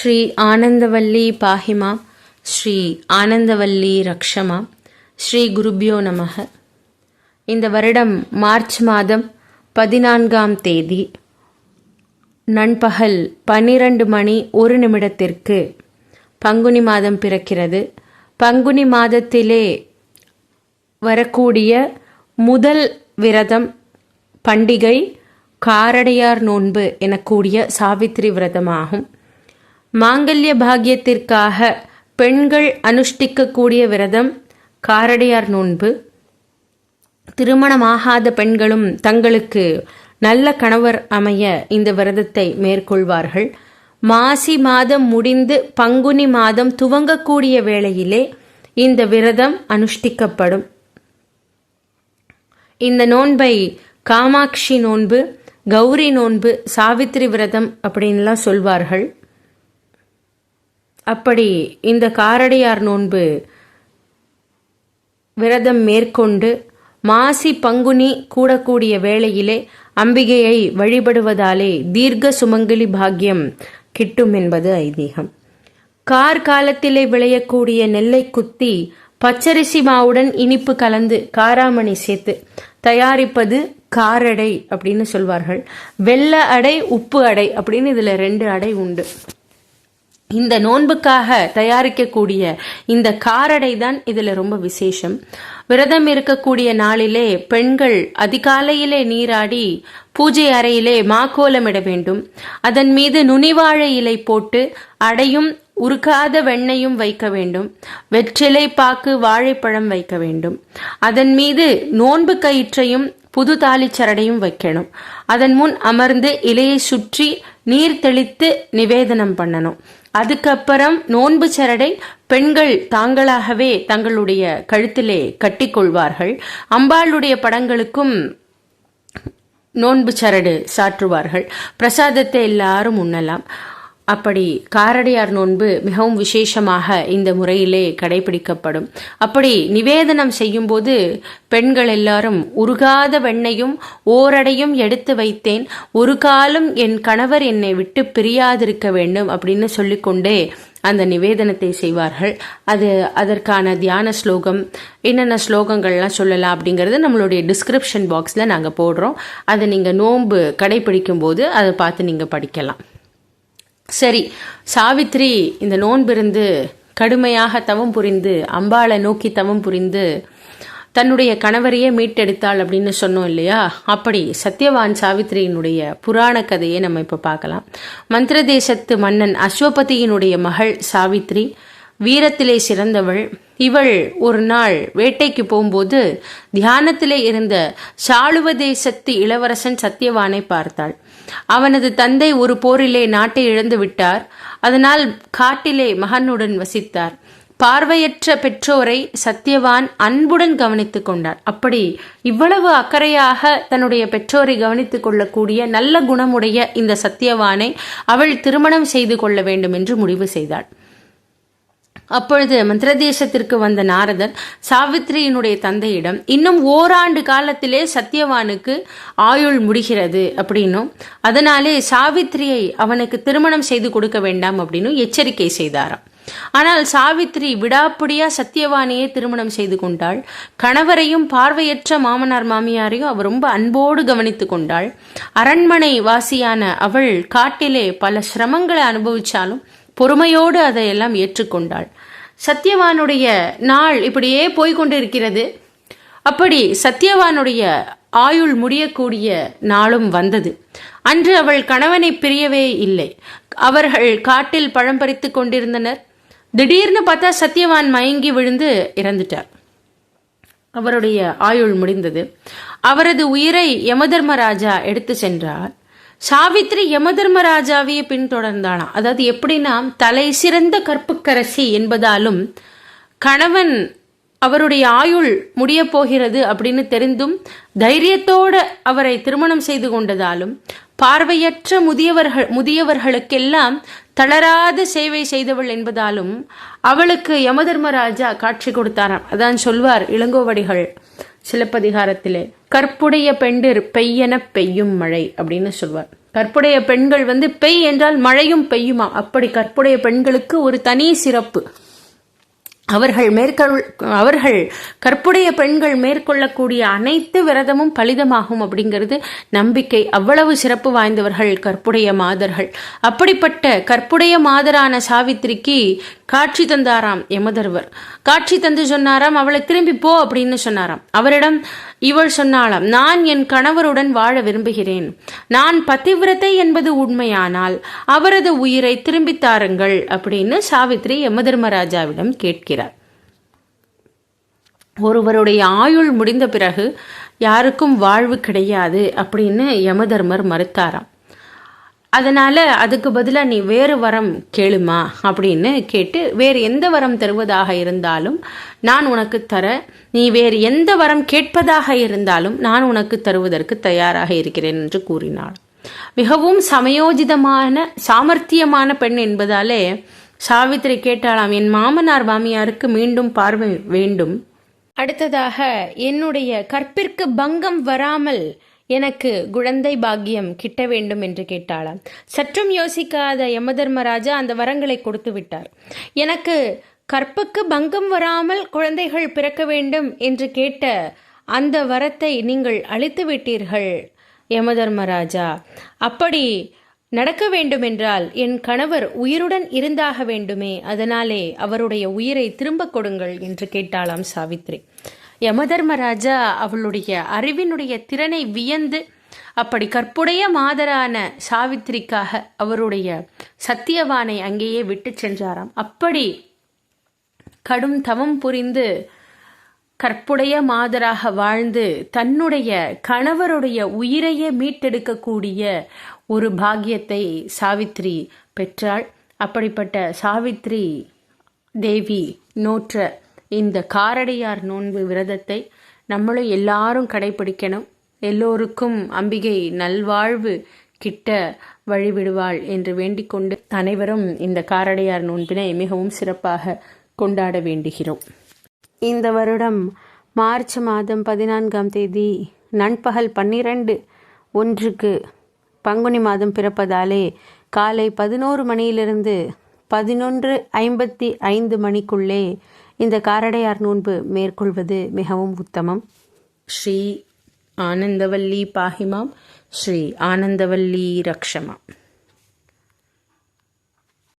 ஸ்ரீ ஆனந்தவல்லி பாஹிமா ஸ்ரீ ஆனந்தவல்லி ரக்ஷமா ஸ்ரீ குருபியோ நமக இந்த வருடம் மார்ச் மாதம் பதினான்காம் தேதி நண்பகல் பன்னிரண்டு மணி ஒரு நிமிடத்திற்கு பங்குனி மாதம் பிறக்கிறது. பங்குனி மாதத்திலே வரக்கூடிய முதல் விரதம் பண்டிகை காரடையார் நோன்பு எனக்கூடிய சாவித்திரி விரதமாகும். மாங்கல்ய பாகியத்திற்காக பெண்கள் அனுஷ்டிக்கக்கூடிய விரதம் காரடையார் நோன்பு. திருமணமாகாத பெண்களும் தங்களுக்கு நல்ல கணவர் அமைய இந்த விரதத்தை மேற்கொள்வார்கள். மாசி மாதம் முடிந்து பங்குனி மாதம் துவங்கக்கூடிய வேளையிலே இந்த விரதம் அனுஷ்டிக்கப்படும். இந்த நோன்பை காமாட்சி நோன்பு கௌரி நோன்பு சாவித்திரி விரதம் அப்படின்லாம் சொல்வார்கள். அப்படி இந்த காரடையார் நோன்பு விரதம் மேற்கொண்டு மாசி பங்குனி கூடக்கூடிய வேளையிலே அம்பிகையை வழிபடுவதாலே தீர்க்க சுமங்கலி பாக்கியம் கிட்டும் என்பது ஐதீகம். கார் காலத்திலே விளையக்கூடிய நெல்லை குத்தி பச்சரிசி மாவுடன் இனிப்பு கலந்து காராமணி சேர்த்து தயாரிப்பது காரடை அப்படின்னு சொல்வார்கள். வெள்ள அடை உப்பு அடை அப்படின்னு இதுல ரெண்டு அடை உண்டு. இந்த நோன்புக்காக தயாரிக்கக்கூடிய இந்த காரடை தான் இதில் ரொம்ப விசேஷம். விரதம் இருக்கக்கூடிய நாளிலே பெண்கள் அதிகாலையிலே நீராடி பூஜை அறையிலே மாக்கோலமிட வேண்டும். அதன் மீது நுனிவாழை இலை போட்டு அடையும் உருக்காத வெண்ணையும் வைக்க வேண்டும். வெற்றிலை பாக்கு வாழைப்பழம் வைக்க வேண்டும். அதன் மீது நோன்பு கயிற்றையும் புது தாலிச்சரடையும் வைக்கணும். அதன் முன் அமர்ந்து இலையை சுற்றி நீர் தெளித்து நிவேதனம் பண்ணணும். அதுக்கப்புறம் நோன்பு சரடை பெண்கள் தாங்களாகவே தங்களுடைய கழுத்திலே கட்டிக்கொள்வார்கள். அம்பாளுடைய படங்களுக்கும் நோன்பு சரடு சாற்றுவார்கள். பிரசாதத்தை எல்லாரும் உண்ணலாம். அப்படி காரடையார் நோன்பு மிகவும் விசேஷமாக இந்த முறையிலே கடைபிடிக்கப்படும். அப்படி நிவேதனம் செய்யும்போது பெண்கள் எல்லாரும் உருகாத வெண்ணையும் ஓரடையும் எடுத்து வைத்தேன். ஒரு காலம் என் கணவர் என்னை விட்டு பிரியாதிருக்க வேண்டும் அப்படின்னு சொல்லிக்கொண்டே அந்த நிவேதனத்தை செய்வார்கள். அது அதற்கான தியான ஸ்லோகம் என்னென்ன ஸ்லோகங்கள்லாம் சொல்லலாம் அப்படிங்கிறது நம்மளுடைய டிஸ்கிரிப்ஷன் பாக்ஸில் நாங்கள் போடுறோம். அதை நீங்கள் நோன்பு கடைபிடிக்கும் போது அதை பார்த்து நீங்கள் படிக்கலாம். சரி சாவித்ரி இந்த நோன்பிருந்து கடுமையாக தவம் புரிந்து அம்பாளை நோக்கி தவம் புரிந்து தன்னுடைய கணவரையே மீட்டெடுத்தாள் அப்படின்னு சொன்னோம் இல்லையா? அப்படி சத்யவான் சாவித்ரியினுடைய புராண கதையை நம்ம இப்போ பார்க்கலாம். மந்திர தேசத்து மன்னன் அஸ்வபதியினுடைய மகள் சாவித்ரி வீரத்திலே சிறந்தவள். இவள் ஒரு நாள் வேட்டைக்கு போகும்போது தியானத்திலே இருந்த சாளுவ தேசத்து இளவரசன் சத்யவானை பார்த்தாள். அவனது தந்தை ஒரு போரிலே நாட்டை இழந்து விட்டார். அதனால் காட்டிலே மகனுடன் வசித்தார். பார்வையற்ற பெற்றோரை சத்யவான் அன்புடன் கவனித்துக் கொண்டார். அப்படி இவ்வளவு அக்கறையாக தன்னுடைய பெற்றோரை கவனித்துக் கொள்ளக்கூடிய நல்ல குணமுடைய இந்த சத்யவானை அவள் திருமணம் செய்து கொள்ள வேண்டும் என்று முடிவு செய்தாள். அப்பொழுது மந்திரதேசத்திற்கு வந்த நாரதர் சாவித்ரியினுடைய தந்தையிடம் இன்னும் ஓராண்டு காலத்திலே சத்யவானுக்கு ஆயுள் முடிகிறது அப்படின்னும் அதனாலே சாவித்ரியை அவனுக்கு திருமணம் செய்து கொடுக்க வேண்டாம் அப்படின்னு எச்சரிக்கை செய்தாராம். ஆனால் சாவித்ரி விடாப்பிடியா சத்தியவானியை திருமணம் செய்து கொண்டாள். கணவரையும் பார்வையற்ற மாமனார் மாமியாரையும் அவர் ரொம்ப அன்போடு கவனித்து கொண்டாள். அரண்மனை வாசியான அவள் காட்டிலே பல சிரமங்களை அனுபவிச்சாலும் பொறுமையோடு அதையெல்லாம் ஏற்றுக்கொண்டாள். சத்யவானுடைய நாள் இப்படியே போய்கொண்டிருக்கிறது. அப்படி சத்யவானுடைய ஆயுள் முடியக்கூடிய நாளும் வந்தது. அன்று அவள் கணவனை பிரியவே இல்லை. அவர்கள் காட்டில் பழம் பறித்து கொண்டிருந்தனர். திடீர்னு பார்த்தா சத்யவான் மயங்கி விழுந்து இறந்துட்டார். அவருடைய ஆயுள் முடிந்தது. அவரது உயிரை யமதர்மராஜா எடுத்து சென்றார். சாவித்ரி யமதர்மராஜாவையே பின்தொடர்ந்தானாம் அதாவது எப்படின்னா தலை சிறந்த கற்புக்கரசி என்பதாலும் கணவன் அவருடைய ஆயுள் முடிய போகிறது அப்படின்னு தெரிந்தும் தைரியத்தோட அவரை திருமணம் செய்து கொண்டதாலும் பார்வையற்ற முதியவர்கள் முதியவர்களுக்கெல்லாம் தளராத சேவை செய்தவள் என்பதாலும் அவளுக்கு யமதர்மராஜா காட்சி கொடுத்தாராம். அதான் சொல்வார் இளங்கோவடிகள். சிலப்பதிகாரத்திலே கற்புடைய பெண்டிர் பெய்யென பெய்யும் மழை அப்படின்னு சொல்வார். கற்புடைய பெண்கள் வந்து பெய் என்றால் மழையும் பெய்யுமா? அப்படி கற்புடைய பெண்களுக்கு ஒரு தனி சிறப்பு. அவர்கள் மேற்கொள் அவர்கள் கற்புடைய பெண்கள் மேற்கொள்ளக்கூடிய அனைத்து விரதமும் பலிதமாகும் அப்படிங்கிறது நம்பிக்கை. அவ்வளவு சிறப்பு வாய்ந்தவர்கள் கற்புடைய மாதர்கள். அப்படிப்பட்ட கற்புடைய மாதரான சாவித்திரிக்கு காட்சி தந்தாராம் யமதர்வர். காட்சி தந்து சொன்னாராம் அவளை திரும்பி போ அப்படின்னு சொன்னாராம். அவரிடம் இவள் சொன்னாளாம் நான் என் கணவருடன் வாழ விரும்புகிறேன். நான் பதிவிரத்தை என்பது உண்மையானால் அவரது உயிரை திரும்பித் தாருங்கள் அப்படின்னு சாவித்ரி யமதர்மராஜாவிடம் கேட்கிறார். ஒருவருடைய ஆயுள் முடிந்த பிறகு யாருக்கும் வாழ்வு கிடையாது அப்படின்னு யமதர்மர் மறுத்தாராம். அதனால் அதுக்கு பதிலாக நீ வேறு வரம் கேளுமா அப்படின்னு கேட்டு வேறு எந்த வரம் தருவதாக இருந்தாலும் நான் உனக்கு தர நீ வேறு எந்த வரம் கேட்பதாக இருந்தாலும் நான் உனக்கு தருவதற்கு தயாராக இருக்கிறேன் என்று கூறினாள். மிகவும் சமயோஜிதமான சாமர்த்தியமான பெண் என்பதாலே சாவித்திரி கேட்டாளாம் என் மாமனார் மாமியாருக்கு மீண்டும் பார்வை வேண்டும். அடுத்ததாக என்னுடைய கற்பிற்கு பங்கம் வராமல் எனக்கு குழந்தை பாக்கியம் கிட்ட வேண்டும் என்று கேட்டாளாம். சற்றும் யோசிக்காத யமதர்மராஜா அந்த வரங்களை கொடுத்து விட்டார். எனக்கு கற்புக்கு பங்கம் வராமல் குழந்தைகள் பிறக்க வேண்டும் என்று கேட்ட அந்த வரத்தை நீங்கள் அழித்து விட்டீர்கள் யமதர்மராஜா. அப்படி நடக்க வேண்டுமென்றால் என் கணவர் உயிருடன் இருந்தாக வேண்டுமே அதனாலே அவருடைய உயிரை திரும்ப கொடுங்கள் என்று கேட்டாளாம் சாவித்ரி. யமதர்மராஜா அவளுடைய அறிவினுடைய திறனை வியந்து அப்படி கற்புடைய மாதரான சாவித்திரிக்காக அவருடைய சத்தியவானை அங்கேயே விட்டு சென்றாராம். அப்படி கடும் தவம் புரிந்து கற்புடைய மாதராக வாழ்ந்து தன்னுடைய கணவருடைய உயிரையே மீட்டெடுக்கக்கூடிய ஒரு பாக்கியத்தை சாவித்ரி பெற்றாள். அப்படிப்பட்ட சாவித்ரி தேவி நோற்ற இந்த காரடையார் நோன்பு விரதத்தை நம்மளும் எல்லாரும் கடைபிடிக்கணும். எல்லோருக்கும் அம்பிகை நல்வாழ்வு கிட்ட வழிவிடுவாள் என்று வேண்டிக்கொண்டு அனைவரும் இந்த காரடையார் நோன்பினை மிகவும் சிறப்பாக கொண்டாட வேண்டுகிறோம். இந்த வருடம் மார்ச் மாதம் பதினான்காம் தேதி நண்பகல் பன்னிரண்டு ஒன்றுக்கு பங்குனி மாதம் பிறப்பதாலே காலை பதினோரு மணியிலிருந்து பதினொன்று ஐம்பத்தி ஐந்து மணிக்குள்ளே இந்த காரடையார் நோன்பு மேற்கொள்வது மிகவும் உத்தமம். ஸ்ரீ ஆனந்தவல்லி பாஹிமாம் ஸ்ரீ ஆனந்தவல்லி ரக்ஷமா